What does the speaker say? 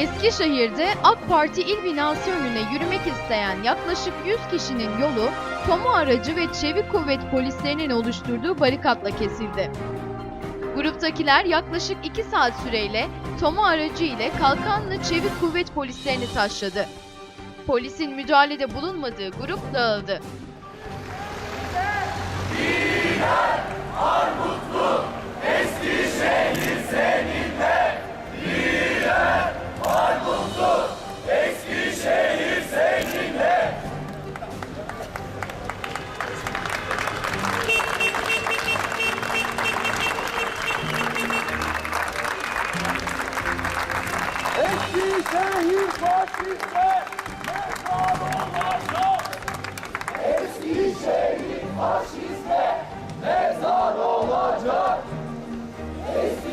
Eskişehir'de AK Parti il binası önüne yürümek isteyen yaklaşık 100 kişinin yolu kamu aracı ve çevik kuvvet polislerinin oluşturduğu barikatla kesildi. Gruptakiler yaklaşık 2 saat süreyle TOMA aracı ile Kalkanlı Çevik Kuvvet polislerini taşladı. Polisin müdahalede bulunmadığı grup dağıldı. Eskişehir faşiste mezar Eskişehir faşiste mezar olacak. Eskişehir